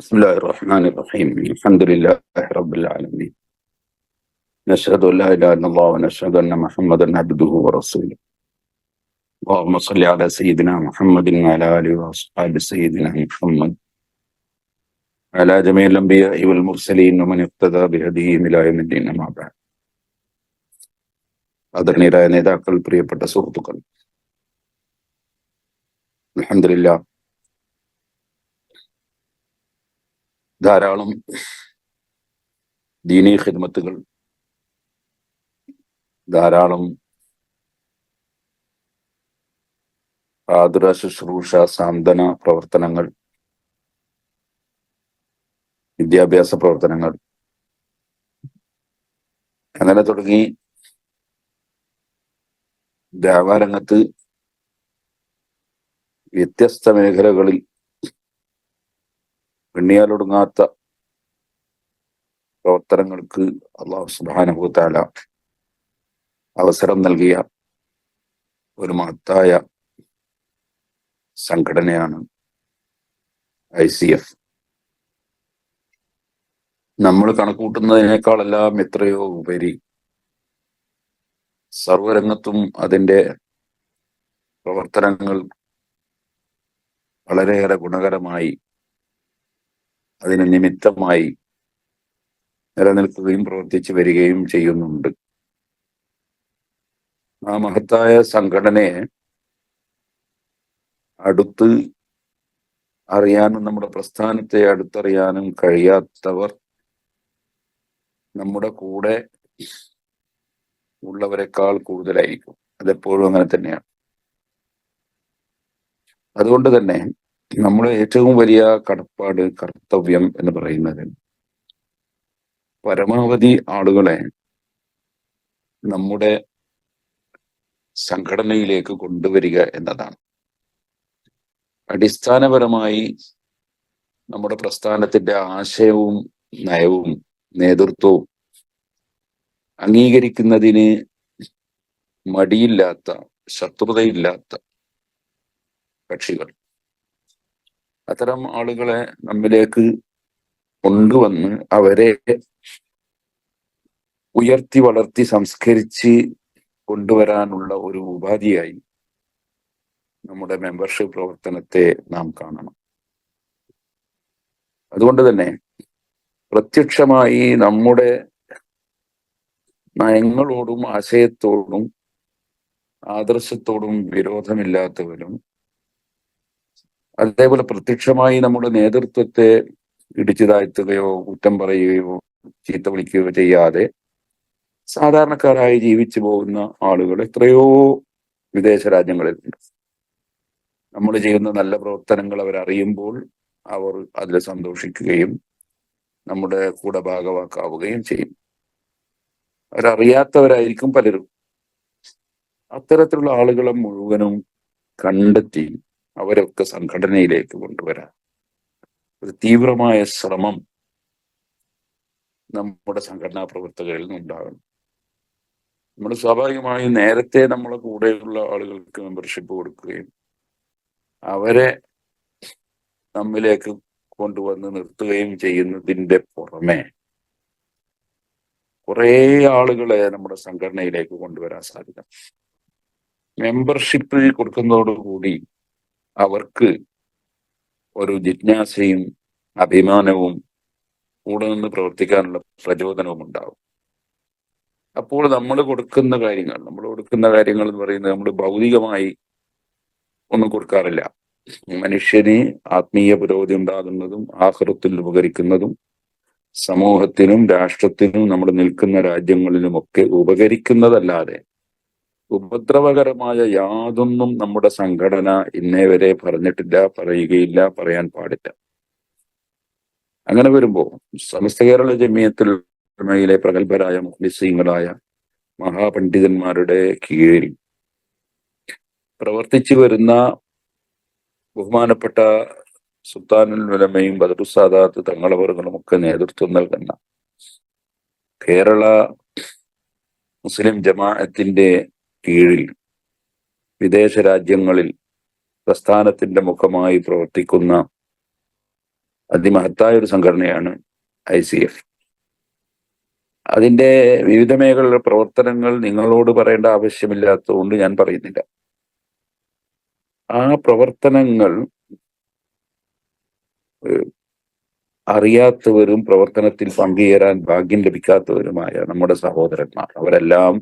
بسم الله الرحمن الرحيم الحمد لله رب العالمين نشهد أن لا إله إلا الله ونشهد أن محمدا عبده ورسوله اللهم صل على سيدنا محمد وعلى آله وأصحاب سيدنا محمد على جميع الأنبياء والمرسلين ومن اقتدى بهديهم إلى يوم الدين أما بعد ആദരണീയരായ നേതാക്കൾ പ്രിയപ്പെട്ട സുഹൃത്തുക്കൾ അലഹമില്ല ധാരാളം ദീനീ ഹിദ്മത്തുകൾ ധാരാളം ആതുര ശുശ്രൂഷ സാന്ത്വന പ്രവർത്തനങ്ങൾ വിദ്യാഭ്യാസ പ്രവർത്തനങ്ങൾ. അങ്ങനെ തുടങ്ങി ദേവാരംഗത്ത് വ്യത്യസ്ത മേഖലകളിൽ എണ്ണിയാലൊടുങ്ങാത്ത പ്രവർത്തനങ്ങൾക്ക് അള്ളാഹു സുബാനുഭൂത്താല അവസരം നൽകിയ ഒരു മഹത്തായ സംഘടനയാണ് ഐ സി എഫ്. നമ്മൾ കണക്കൂട്ടുന്നതിനേക്കാളെല്ലാം എത്രയോ ഉപരി സർവരംഗത്തും അതിന്റെ പ്രവർത്തനങ്ങൾ വളരെയേറെ ഗുണകരമായി അതിന് നിമിത്തമായി നിലനിൽക്കുകയും പ്രവർത്തിച്ചു വരികയും ചെയ്യുന്നുണ്ട്. ആ മഹത്തായ സംഘടനയെ അടുത്ത് അറിയാനും നമ്മുടെ പ്രസ്ഥാനത്തെ അടുത്തറിയാനും കഴിയാത്തവർ നമ്മുടെ കൂടെ ഉള്ളവരെക്കാൾ കൂടുതലായിരിക്കും. അതെപ്പോഴും അങ്ങനെ തന്നെയാണ്. അതുകൊണ്ട് തന്നെ നമ്മുടെ ഏറ്റവും വലിയ കടപ്പാട് കർത്തവ്യം എന്ന് പറയുന്നത് പരമാവധി ആളുകളെ നമ്മുടെ സംഘടനയിലേക്ക് കൊണ്ടുവരിക എന്നതാണ്. അടിസ്ഥാനപരമായി നമ്മുടെ പ്രസ്ഥാനത്തിന്റെ ആശയവും നയവും നേതൃത്വവും അംഗീകരിക്കുന്നതിന് മടിയില്ലാത്ത ശത്രുതയില്ലാത്ത കക്ഷികൾ. അത്തരം ആളുകളെ നമ്മിലേക്ക് കൊണ്ടുവന്ന് അവരെ ഉയർത്തി വളർത്തി സംസ്കരിച്ച് കൊണ്ടുവരാനുള്ള ഒരു ഉപാധിയായി നമ്മുടെ മെമ്പർഷിപ്പ് പ്രവർത്തനത്തെ നാം കാണണം. അതുകൊണ്ട് തന്നെ പ്രത്യക്ഷമായി നമ്മുടെ നയങ്ങളോടും ആശയത്തോടും ആദർശത്തോടും വിരോധമില്ലാത്തവരും അതേപോലെ പ്രത്യക്ഷമായി നമ്മുടെ നേതൃത്വത്തെ ഇടിച്ചു താഴ്ത്തുകയോ കുറ്റം പറയുകയോ ചീത്ത വിളിക്കുകയോ ചെയ്യാതെ സാധാരണക്കാരായി ജീവിച്ചു പോകുന്ന ആളുകൾ എത്രയോ വിദേശ രാജ്യങ്ങളിലുണ്ട് നമ്മൾ ചെയ്യുന്ന നല്ല പ്രവർത്തനങ്ങൾ അവരറിയുമ്പോൾ അവർ അതിൽ സന്തോഷിക്കുകയും നമ്മുടെ കൂടെ ഭാഗവാക്കാവുകയും ചെയ്യും. അവരറിയാത്തവരായിരിക്കും പലരും. അത്തരത്തിലുള്ള ആളുകളെ മുഴുവനും കണ്ടെത്തി അവരൊക്കെ സംഘടനയിലേക്ക് കൊണ്ടുവരാൻ. ഒരു തീവ്രമായ ശ്രമം നമ്മുടെ സംഘടനാ പ്രവർത്തകരിൽ നിന്നുണ്ടാകണം. നമ്മൾ സ്വാഭാവികമായും നേരത്തെ നമ്മളെ കൂടെയുള്ള ആളുകൾക്ക് മെമ്പർഷിപ്പ് കൊടുക്കുകയും അവരെ നമ്മിലേക്ക് കൊണ്ടുവന്ന് നിർത്തുകയും ചെയ്യുന്നതിന്റെ പുറമെ കുറേ ആളുകളെ നമ്മുടെ സംഘടനയിലേക്ക് കൊണ്ടുവരാൻ സാധിക്കും മെമ്പർഷിപ്പ് കൊടുക്കുന്നതോടുകൂടി അവർക്ക് ഒരു ജിജ്ഞാസയും അഭിമാനവും കൂടെ നിന്ന് പ്രവർത്തിക്കാനുള്ള പ്രചോദനവും ഉണ്ടാവും അപ്പോൾ നമ്മൾ കൊടുക്കുന്ന കാര്യങ്ങൾ നമ്മൾ കൊടുക്കുന്ന കാര്യങ്ങൾ എന്ന് പറയുന്നത് നമ്മൾ ഭൗതികമായി ഒന്നും കൊടുക്കാറില്ല. മനുഷ്യന് ആത്മീയ പുരോഗതി ഉണ്ടാകുന്നതും ആഹൃത്തിൽ ഉപകരിക്കുന്നതും സമൂഹത്തിനും രാഷ്ട്രത്തിനും നമ്മൾ നിൽക്കുന്ന രാജ്യങ്ങളിലുമൊക്കെ ഉപകരിക്കുന്നതല്ലാതെ ഉപദ്രവകരമായ യാതൊന്നും നമ്മുടെ സംഘടന ഇന്നേ വരെ പറഞ്ഞിട്ടില്ല പറയുകയില്ല പറയാൻ പാടില്ല. അങ്ങനെ വരുമ്പോൾ സമസ്ത കേരള ജമിയത്തിലെ പ്രഗത്ഭരായ മുഹ്ലിസീങ്ങളായ മഹാപണ്ഡിതന്മാരുടെ കീഴിൽ പ്രവർത്തിച്ചു വരുന്ന ബഹുമാനപ്പെട്ട സുൽത്താനുൽ ഉലമയും ബദറുസാദാത്ത് തങ്ങളവറുകളും ഒക്കെ നേതൃത്വം നൽകുന്ന കേരള മുസ്ലിം ജമാഅത്തിന്റെ കീഴിൽ വിദേശ രാജ്യങ്ങളിൽ പ്രസ്ഥാനത്തിന്റെ മുഖമായി പ്രവർത്തിക്കുന്ന അതിമഹത്തായ ഒരു സംഘടനയാണ് ഐ സി എഫ്. അതിന്റെ വിവിധ മേഖലയിലെ പ്രവർത്തനങ്ങൾ നിങ്ങളോട് പറയേണ്ട ആവശ്യമില്ലാത്തതുകൊണ്ട് ഞാൻ പറയുന്നില്ല. ആ പ്രവർത്തനങ്ങൾ അറിയാത്തവരും പ്രവർത്തനത്തിൽ പങ്കുചേരാൻ ഭാഗ്യം ലഭിക്കാത്തവരുമായ നമ്മുടെ സഹോദരന്മാർ അവരെല്ലാം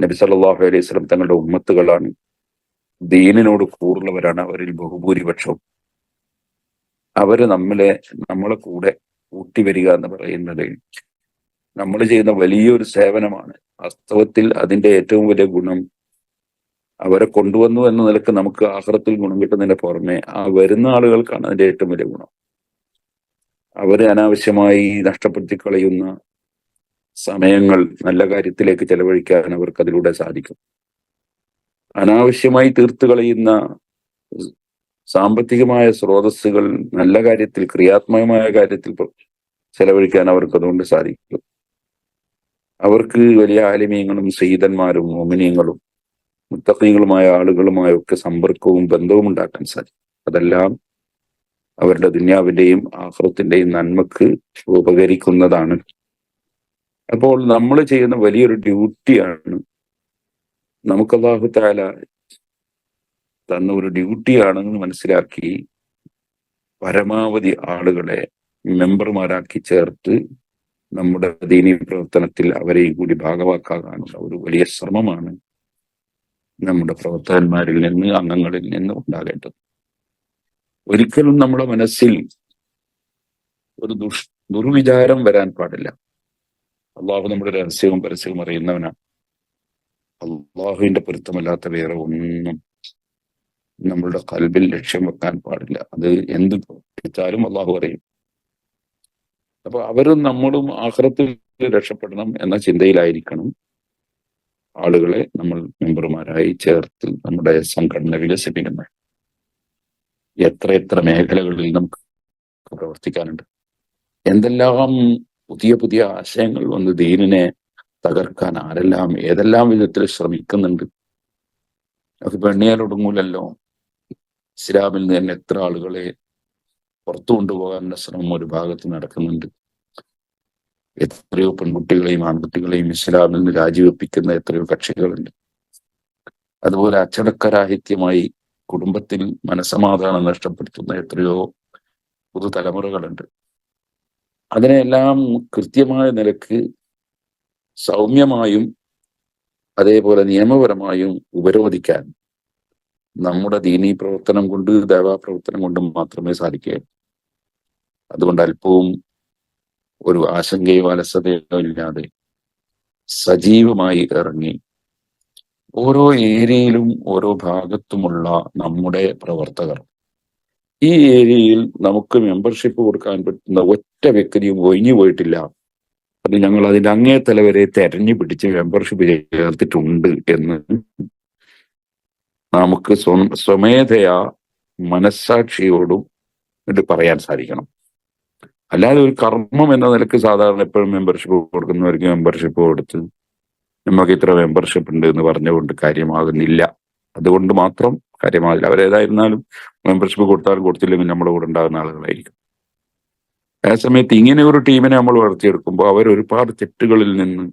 നബി സല്ലാഹു അലൈഹി സ്വലം തങ്ങളുടെ ഉമ്മത്തുകളാണ്. ദീനിനോട് കൂറുള്ളവരാണ് അവരിൽ ബഹുഭൂരിപക്ഷവും. അവർ നമ്മളെ നമ്മളെ കൂടെ കൂട്ടി വരിക എന്ന് പറയുന്നത് നമ്മൾ ചെയ്യുന്ന വലിയൊരു സേവനമാണ്. വാസ്തവത്തിൽ അതിന്റെ ഏറ്റവും വലിയ ഗുണം അവരെ കൊണ്ടുവന്നു എന്ന നിലയ്ക്ക് നമുക്ക് ആഹ്റത്തിൽ ഗുണം കിട്ടുന്നതിന്റെ പുറമെ ആ വരുന്ന ആളുകൾക്കാണ് അതിന്റെ ഏറ്റവും വലിയ ഗുണം. അവരെ അനാവശ്യമായി നഷ്ടപ്പെടുത്തി കളയുന്ന സമയങ്ങൾ നല്ല കാര്യത്തിലേക്ക് ചെലവഴിക്കാൻ അവർക്ക് അതിലൂടെ സാധിക്കും. അനാവശ്യമായി തീർത്തു കളയുന്ന സാമ്പത്തികമായ സ്രോതസ്സുകൾ നല്ല കാര്യത്തിൽ ക്രിയാത്മകമായ കാര്യത്തിൽ ചെലവഴിക്കാൻ അവർക്ക് അതുകൊണ്ട് സാധിക്കും. അവർക്ക് വലിയ ആലിമീങ്ങളും സയ്യിദന്മാരും മോമിനിയങ്ങളും മുത്തക്കീകളുമായ ആളുകളുമായൊക്കെ സമ്പർക്കവും ബന്ധവും ഉണ്ടാക്കാൻ സാധിക്കും. അതെല്ലാം അവരുടെ ദുന്യാവിന്റെയും ആഹ്റത്തിന്റെയും നന്മക്ക് ഉപകരിക്കുന്നതാണ് അപ്പോൾ നമ്മൾ ചെയ്യുന്ന വലിയൊരു ഡ്യൂട്ടിയാണ്. നമുക്ക് അള്ളാഹു താല തന്ന ഒരു ഡ്യൂട്ടിയാണെന്ന് മനസ്സിലാക്കി പരമാവധി ആളുകളെ മെമ്പർമാരാക്കി ചേർത്ത് നമ്മുടെ ദീനീ പ്രവർത്തനത്തിൽ അവരെയും കൂടി ഭാഗവാക്കാകാനുള്ള ഒരു വലിയ ശ്രമമാണ് നമ്മുടെ പ്രവർത്തകന്മാരിൽ നിന്ന് അംഗങ്ങളിൽ നിന്ന് ഉണ്ടാകേണ്ടത്. ഒരിക്കലും നമ്മുടെ മനസ്സിൽ ഒരു ദുഷ് ദുർവിചാരം വരാൻ പാടില്ല. അള്ളാഹു നമ്മുടെ രഹസ്യവും പരസ്യവും അറിയുന്നവനാണ് അള്ളാഹുവിന്റെ പൊരുത്തമല്ലാത്ത വേറെ ഒന്നും നമ്മളുടെ കൽബിൽ ലക്ഷ്യം വെക്കാൻ പാടില്ല. അത് എന്ത് പ്രവർത്തിച്ചാലും അള്ളാഹു അറിയും. അപ്പൊ അവരും നമ്മളും ആഹ്റത്തിൽ രക്ഷപ്പെടണം എന്ന ചിന്തയിലായിരിക്കണം ആളുകളെ നമ്മൾ മെമ്പർമാരായി ചേർത്ത് നമ്മുടെ സംഘടന വികസിപ്പിക്കുന്നത്. എത്ര എത്ര മേഖലകളിൽ നമുക്ക് പ്രവർത്തിക്കാനുണ്ട്. എന്തെല്ലാം പുതിയ പുതിയ ആശയങ്ങൾ വന്ന് ദീനിനെ തകർക്കാൻ ആരെല്ലാം ഏതെല്ലാം വിധത്തിൽ ശ്രമിക്കുന്നുണ്ട്. അത് പെണ്ണിയാലൊടുങ്ങൂലല്ലോ ഇസ്ലാമിൽ നിന്ന് എത്ര ആളുകളെ പുറത്തു കൊണ്ടുപോകാനുള്ള ശ്രമം ഒരു ഭാഗത്ത് നടക്കുന്നുണ്ട്. എത്രയോ പെൺകുട്ടികളെയും ആൺകുട്ടികളെയും ഇസ്ലാമിൽ നിന്ന് രാജിവെപ്പിക്കുന്ന എത്രയോ കക്ഷികളുണ്ട്. അതുപോലെ അച്ചടക്കരാഹിത്യമായി കുടുംബത്തിൽ മനസമാധാനം നഷ്ടപ്പെടുത്തുന്ന എത്രയോ പുതുതലമുറകളുണ്ട്. അതിനെല്ലാം കൃത്യമായ നിലയ്ക്ക് സൗമ്യമായും അതേപോലെ നിയമപരമായും ഉപരോധിക്കാൻ നമ്മുടെ ദീനീ പ്രവർത്തനം കൊണ്ട് ദേവാപ്രവർത്തനം കൊണ്ടും മാത്രമേ സാധിക്കുകയുള്ളൂ. അതുകൊണ്ട് അല്പവും ഒരു ആശങ്കയോ അലസതയോ ഇല്ലാതെ സജീവമായി ഇറങ്ങി ഓരോ ഏരിയയിലും ഓരോ ഭാഗത്തുമുള്ള നമ്മുടെ പ്രവർത്തകർ ഈ ഏരിയയിൽ നമുക്ക് മെമ്പർഷിപ്പ് കൊടുക്കാൻ പറ്റുന്ന ഒറ്റ വ്യക്തിയും ഒഴിഞ്ഞു പോയിട്ടില്ല. അത് ഞങ്ങൾ അതിന്റെ അങ്ങേ തലവരെ തെരഞ്ഞു പിടിച്ച് മെമ്പർഷിപ്പ് ചേർത്തിട്ടുണ്ട് എന്ന് നമുക്ക് സ്വ- സ്വമേധയാ മനസ്സാക്ഷിയോടും ഇത് പറയാൻ സാധിക്കണം. അല്ലാതെ ഒരു കർമ്മം എന്ന നിലയ്ക്ക് സാധാരണ എപ്പോഴും മെമ്പർഷിപ്പ് കൊടുക്കുന്നവർക്ക് മെമ്പർഷിപ്പ് കൊടുത്ത് നമുക്ക് ഇത്ര മെമ്പർഷിപ്പ് ഉണ്ട് എന്ന് പറഞ്ഞുകൊണ്ട് കാര്യമാകുന്നില്ല. അതുകൊണ്ട് മാത്രം കാര്യമാകില്ല അവരേതായിരുന്നാലും മെമ്പർഷിപ്പ് കൊടുത്താലും കൊടുത്തില്ലെങ്കിൽ നമ്മുടെ കൂടെ ഉണ്ടാകുന്ന ആളുകളായിരിക്കും. ആ സമയത്ത് ഇങ്ങനെ ഒരു ടീമിനെ നമ്മൾ വളർത്തിയെടുക്കുമ്പോൾ അവർ ഒരുപാട് തെറ്റുകളിൽ നിന്ന്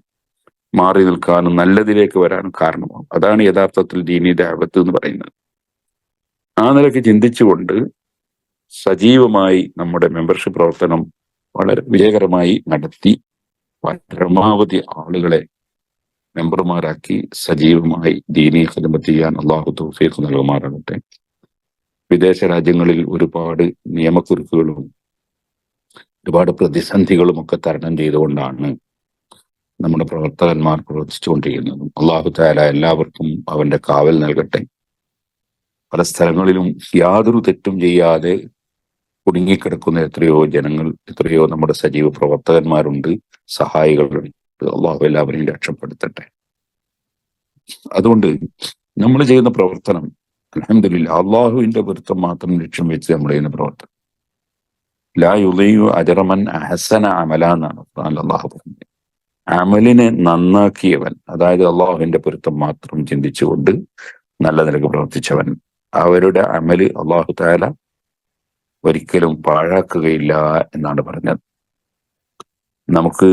മാറി നിൽക്കാനും നല്ലതിലേക്ക് വരാനും കാരണമാകും അതാണ് യഥാർത്ഥത്തിൽ ദീനി ദാവത്ത് എന്ന് പറയുന്നത്. ആ നിലയ്ക്ക് ചിന്തിച്ചുകൊണ്ട് സജീവമായി നമ്മുടെ മെമ്പർഷിപ്പ് പ്രവർത്തനം വളരെ വിജയകരമായി നടത്തി. പരമാവധി ആളുകളെ മെമ്പർമാരാക്കി സജീവമായി ദീനീ ഖിദമത്ത് ചെയ്യാൻ അള്ളാഹു തൗഫീഖ് നൽകുമാറാകട്ടെ. വിദേശ രാജ്യങ്ങളിൽ ഒരുപാട് നിയമക്കുരുക്കുകളും ഒരുപാട് പ്രതിസന്ധികളും ഒക്കെ തരണം ചെയ്തുകൊണ്ടാണ് നമ്മുടെ പ്രവർത്തകന്മാർ പ്രവർത്തിച്ചുകൊണ്ടിരിക്കുന്നത്. അള്ളാഹു താല എല്ലാവർക്കും അവന്റെ കാവൽ നൽകട്ടെ. പല സ്ഥലങ്ങളിലും യാതൊരു തെറ്റും ചെയ്യാതെ കുടുങ്ങിക്കിടക്കുന്ന എത്രയോ ജനങ്ങൾ എത്രയോ നമ്മുടെ സജീവ പ്രവർത്തകന്മാരുണ്ട് സഹായികളുണ്ട്. അള്ളാഹു എല്ലാവരെയും രക്ഷപ്പെടുത്തട്ടെ. അതുകൊണ്ട് നമ്മൾ ചെയ്യുന്ന പ്രവർത്തനം അലഹമില്ല അള്ളാഹുവിന്റെ പൊരുത്തം മാത്രം ലക്ഷ്യം വെച്ച് നമ്മൾ ചെയ്യുന്ന പ്രവർത്തനം. ലാ യുലയു അജറമൻ അഹസന അമല എന്നാണ് അള്ളാഹു പറഞ്ഞത്. അമലിനെ നന്നാക്കിയവൻ അതായത് അള്ളാഹുവിന്റെ പൊരുത്തം മാത്രം ചിന്തിച്ചുകൊണ്ട് നല്ല നിലയ്ക്ക് പ്രവർത്തിച്ചവൻ അവരുടെ അമൽ അള്ളാഹു താല ഒരിക്കലും പാഴാക്കുകയില്ല എന്നാണ് പറഞ്ഞത്. നമുക്ക്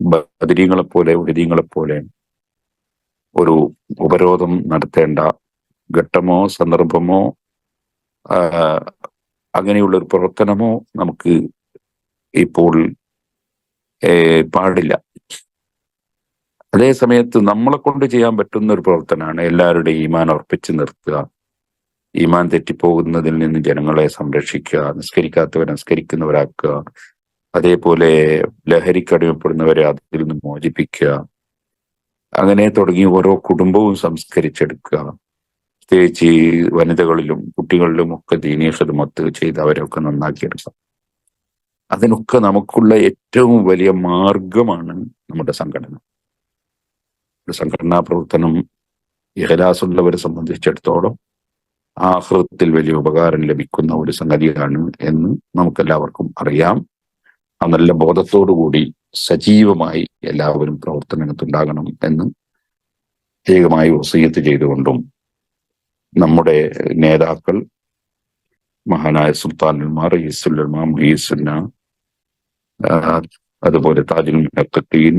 ബദരീങ്ങളെ പോലെ ഉദരീങ്ങളെ പോലെ ഒരു ഉപരോധം നടത്തേണ്ട ഘട്ടമോ സന്ദർഭമോ അങ്ങനെയുള്ള ഒരു പ്രവർത്തനമോ നമുക്ക് ഇപ്പോൾ പാടില്ല. അതേ സമയത്ത് നമ്മളെ കൊണ്ട് ചെയ്യാൻ പറ്റുന്ന ഒരു പ്രവർത്തനമാണ് എല്ലാവരുടെയും ഈമാൻ ഉറപ്പിച്ചു നിർത്തുക. ഈമാൻ തെറ്റിപ്പോകുന്നതിൽ നിന്ന് ജനങ്ങളെ സംരക്ഷിക്കുക നിസ്കരിക്കാത്തവരെ നിസ്കരിക്കുന്നവരാക്കുക അതേപോലെ ലഹരിക്കടിമപ്പെടുന്നവരെ അതിൽ നിന്ന് മോചിപ്പിക്കുക. അങ്ങനെ തുടങ്ങി ഓരോ കുടുംബവും സംസ്കരിച്ചെടുക്കുക. പ്രത്യേകിച്ച് വനിതകളിലും കുട്ടികളിലും ഒക്കെ ദീനീയഷതുമത്ത് ചെയ്ത് അവരൊക്കെ നന്നാക്കിയെടുക്കാം അതിനൊക്കെ നമുക്കുള്ള ഏറ്റവും വലിയ മാർഗമാണ് നമ്മുടെ സംഘടന. സംഘടനാ പ്രവർത്തനം ഇഹലാസുള്ളവരെ സംബന്ധിച്ചിടത്തോളം ആഹൃത്തിൽ വലിയ ഉപകാരം ലഭിക്കുന്ന ഒരു സംഗതിയാണ് എന്ന് നമുക്കെല്ലാവർക്കും അറിയാം. ആ നല്ല ബോധത്തോടുകൂടി സജീവമായി എല്ലാവരും പ്രവർത്തനത്തുണ്ടാകണം എന്ന് പ്രത്യേകമായി വസീയത്ത് ചെയ്തുകൊണ്ടും നമ്മുടെ നേതാക്കൾ മഹാനായ സുൽത്താനുൽമാർ ഈസുല്ലമാ മുഹീസുന്ന അതുപോലെ താജുൽ മുഹത്തീൻ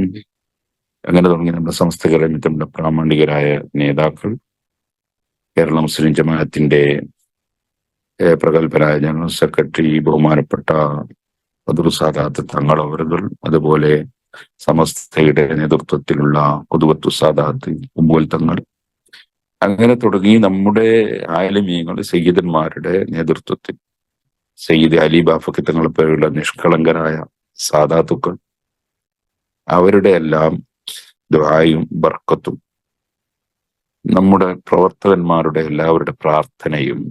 അങ്ങനെ തുടങ്ങി നമ്മുടെ സംസ്ഥകളെ നമ്മുടെ പ്രാമാണികരായ നേതാക്കൾ കേരള മുസ്ലിം ജമാഅത്തിന്റെ പ്രഗത്ഭരായ ജനറൽ സെക്രട്ടറി ബഹുമാനപ്പെട്ട ബദുറുസാദാത്ത് അവരുകൾ അതുപോലെ സമസ്തയുടെ നേതൃത്വത്തിലുള്ള പൊതുവത്തു സാദാത്ത് ഉമ്പുവൽ തങ്ങൾ. അങ്ങനെ തുടങ്ങി നമ്മുടെ ആലമീങ്ങൾ സയ്യിദന്മാരുടെ നേതൃത്വത്തിൽ സയ്യിദ് അലി ബാഫക്കി തങ്ങളെ പേരുള്ള നിഷ്കളങ്കരായ സാദാത്തുക്കൾ അവരുടെ എല്ലാം ദ്വായും ബർക്കത്തും നമ്മുടെ പ്രവർത്തകന്മാരുടെ എല്ലാവരുടെ പ്രാർത്ഥനയും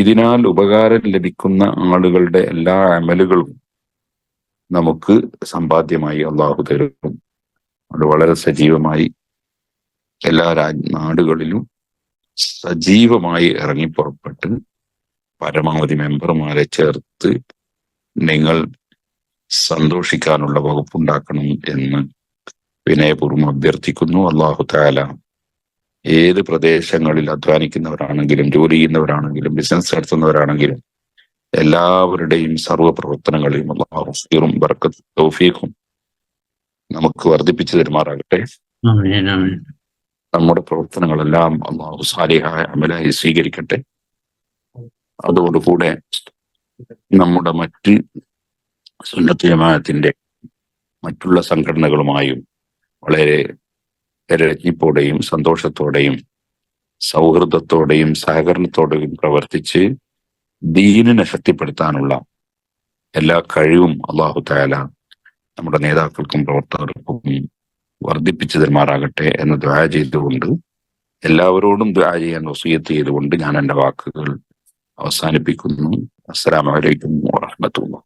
ഇതിനാൽ ഉപകാരം ലഭിക്കുന്ന ആളുകളുടെ എല്ലാ അമലുകളും നമുക്ക് സമ്പാദ്യമായി അള്ളാഹു തരും. അത് വളരെ സജീവമായി എല്ലാ രാജ് നാടുകളിലും സജീവമായി ഇറങ്ങി പുറപ്പെട്ട് പരമാവധി മെമ്പർമാരെ ചേർത്ത് നിങ്ങൾ സന്തോഷിക്കാനുള്ള വകുപ്പുണ്ടാക്കണം എന്ന് വിനയപൂർവം അഭ്യർത്ഥിക്കുന്നു. അള്ളാഹു താല ഏത് പ്രദേശങ്ങളിൽ അധ്വാനിക്കുന്നവരാണെങ്കിലും ജോലി ചെയ്യുന്നവരാണെങ്കിലും ബിസിനസ് നടത്തുന്നവരാണെങ്കിലും എല്ലാവരുടെയും സർവ പ്രവർത്തനങ്ങളെയും അള്ളാഹുറും ബർക്കത്ത് തൗഫീഖും നമുക്ക് വർദ്ധിപ്പിച്ചു തരുമാറാകട്ടെ. നമ്മുടെ പ്രവർത്തനങ്ങളെല്ലാം അള്ളാഹു സാലിഹായ അമലായി സ്വീകരിക്കട്ടെ. അതോടുകൂടെ നമ്മുടെ മറ്റ് സുന്നത്ത് ജമാഅത്തിന്റെ മറ്റുള്ള സംഘടനകളുമായും വളരെ രജ്ഞിപ്പോടെയും സന്തോഷത്തോടെയും സൗഹൃദത്തോടെയും സഹകരണത്തോടെയും പ്രവർത്തിച്ച് ദീനിനെ ശക്തിപ്പെടുത്താനുള്ള എല്ലാ കഴിവും അള്ളാഹു താല നമ്മുടെ നേതാക്കൾക്കും പ്രവർത്തകർക്കും വർദ്ധിപ്പിച്ചു തരുമാറാകട്ടെ എന്ന് ദ്വാ ചെയ്തുകൊണ്ട് എല്ലാവരോടും ദ്വാ ചെയ്യാൻ വസൂയത്ത് ചെയ്തുകൊണ്ട് ഞാൻ എന്റെ വാക്കുകൾ അവസാനിപ്പിക്കുന്നു. അസ്സലാമലൈക്കും വാഹമത്തുള്ള